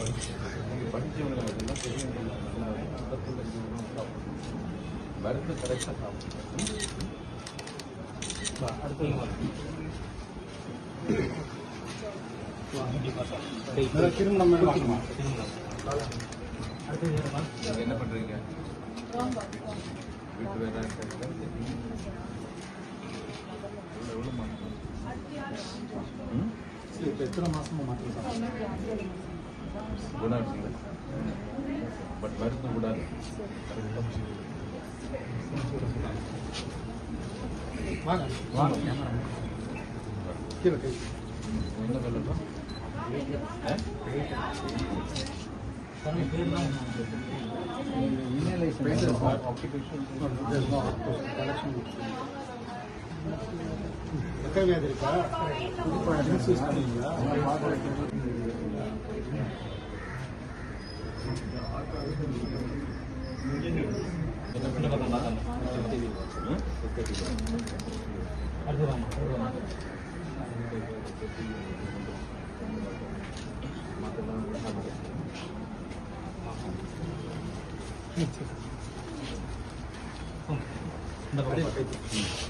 நீங்கள் படித்தவங்க அதெல்லாம் பெரியவங்க நல்லா ஐம்பத்தஞ்சு சாப்பிடணும் மருந்து கரெக்டாக சாப்பிடணும் திருமணம் வாங்கம்மா நீங்கள் என்ன பண்ணுறீங்க வீட்டு வேலை எவ்வளோ மாட்டோம் ம்? இப்போ எத்தனை மாசமா மாற்றலாம் ಗುಣಾಡ್ಸಿಲ್ಲ ಬಟ್ ಮರೆತು ಗುಣ ಇನ್ನೆಲ್ಲ ಆಕ್ಯುಪೇಷನ್ எத்தனை வியாதி இருக்கா புதுப்பா பண்ணீங்களா என்ன பண்ணலாம்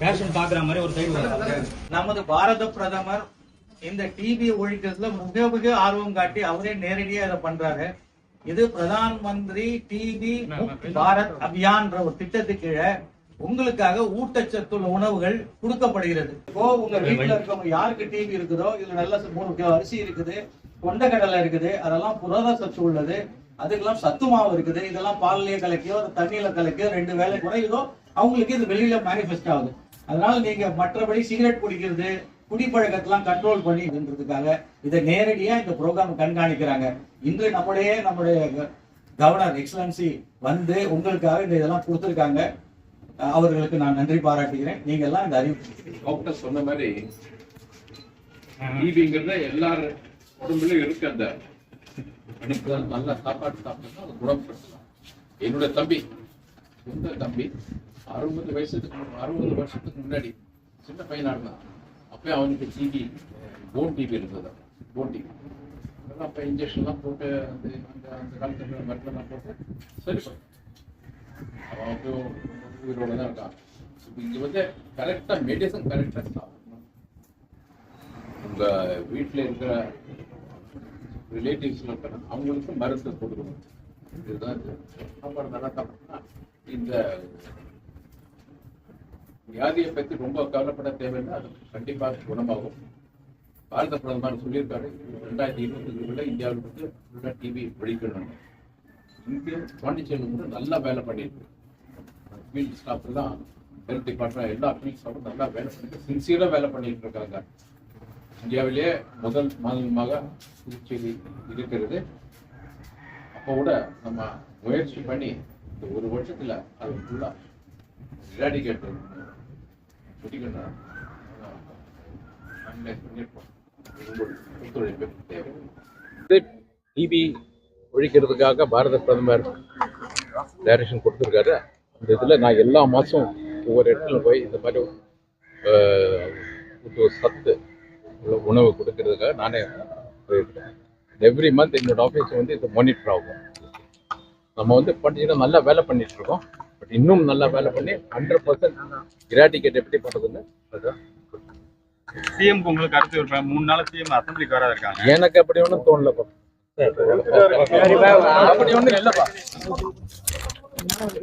பேஷன் பாக்குற மாதிரி ஒரு சைடு நமது பாரத பிரதமர் இந்த டிபி ஒழிக்கிறதுல மிக மிக ஆர்வம் காட்டி அவரே நேரடியா இதை பண்றாரு. இது பிரதான் மந்திரி டிபி பாரத் அபியான்ற ஒரு திட்டத்துக்கு கீழே உங்களுக்காக ஊட்டச்சத்துள்ள உணவுகள் கொடுக்கப்படுகிறது. இப்போ உங்க வீட்டுல இருக்கவங்க யாருக்கு டிபி இருக்குதோ இதுல நல்ல மூணு கிலோ அரிசி இருக்குது கொண்டக்கடலை இருக்குது அதெல்லாம் புரத சத்து உள்ளது அதுக்கெல்லாம் சத்து மாவு இருக்குது இதெல்லாம் பால்லையே கலக்கியோ தண்ணியில கலக்கியோ ரெண்டு வேலை குறையுதோ அவங்களுக்கு இது வெளியில மேனிஃபெஸ்ட் ஆகுது. அதனால நீங்க மற்றபடி சிகரெட் குடிக்கிறது குடிப்பழக்கத்தெல்லாம் கண்ட்ரோல் பண்ணின்றதுக்காக இதை நேரடியா இந்த ப்ரோக்ராம் கண்காணிக்கிறாங்க. இன்று நம்முடைய நம்முடைய கவர்னர் எக்ஸலன்சி வந்து உங்களுக்காக இந்த இதெல்லாம் கொடுத்துருக்காங்க. அவர்களுக்கு நான் நன்றி பாராட்டுகிறேன். நீங்க எல்லாம் இந்த அறிவு டாக்டர் சொன்ன மாதிரி டிபிங்கிறத எல்லார் உடம்புலயும் இருக்கு அந்த. அனுப்புதல் நல்ல சாப்பாடு சாப்பிட்டா குணப்படுத்தலாம். என்னோட தம்பி சொந்த தம்பி அறுபது வயசுக்கு அறுபது வருஷத்துக்கு முன்னாடி சின்ன பையனா இருந்தான். அப்பயே அவனுக்கு டிவி போன் டிபி இருந்தது. போன் டிபி அதெல்லாம் அப்போ இன்ஜெக்ஷன்லாம் போட்டு அந்த அந்த அந்த காலத்தில் மருந்தெல்லாம் போட்டு சரி அவன் அப்போ உயிரோட தான் இருக்கான். இப்போ இங்க வந்து கரெக்டாக மெடிசன் கரெக்டாக சாப்பிடணும். உங்கள் வீட்டில் இருக்கிற ரிலேட்டிவ்ஸ்லாம் இருக்கிற அவங்களுக்கு மருந்து கொடுக்கணும் இதுதான் இது. சாப்பாடு நல்லா சாப்பிட்டோம்னா இந்த வியாதியை பற்றி ரொம்ப கவலைப்பட தேவையில்லை. அது கண்டிப்பாக குணமாகும். பாரத பிரதமர் சொல்லியிருக்காரு ரெண்டாயிரத்தி இருபத்தி இந்தியாவில் வந்து ஃபுல்லாக டிவி ஒழிக்கணும் இங்கே பாண்டிச்சேரி வந்து நல்லா வேலை பண்ணியிருக்கு. ஃபீல்ட் ஸ்டாஃப் தான் ஹெல்த் டிபார்ட்மெண்ட் எல்லா ஃபீல்ட் ஸ்டாஃபும் நல்லா வேலை பண்ணிட்டு சின்சியராக வேலை பண்ணிட்டு இருக்காங்க. இந்தியாவிலேயே முதல் மாநிலமாக புதுச்சேரி இருக்கிறது. அப்போ கூட நம்ம முயற்சி பண்ணி இந்த ஒரு வருஷத்தில் அது ஃபுல்லாக இராடிகேட் டிபி ஒழிக்கிறதுக்காக பாரத பிரதமர் டைரக்ஷன் கொடுத்துருக்காரு. அந்த இதில் நான் எல்லா மாதம் ஒவ்வொரு இடத்துல போய் இந்த மாதிரி ஆஹ், சத்து உணவு கொடுக்கறதுக்காக நானே போயிருக்கேன் எவ்ரி மந்த் என்னோட ஆஃபீஸ் வந்து இது மானிட்டர் ஆகும். நம்ம வந்து பண்ணிட்டு நல்லா வேலை பண்ணிட்டு இருக்கோம். இன்னும் நல்லா வேலை பண்ணி ஹண்ட்ரட் பர்சன்ட் இராட்டிகேட் எப்படி பண்ணுறதுன்னு அதுதான். சிஎம் உங்களுக்கு இருப்பேன் மூணு நாள் சிஎம் அசம்பிளிக்கு வராது இருக்காங்க. எனக்கு அப்படி ஒன்றும் தோணலப்பா அப்படி ஒன்றும் இல்லைப்பா.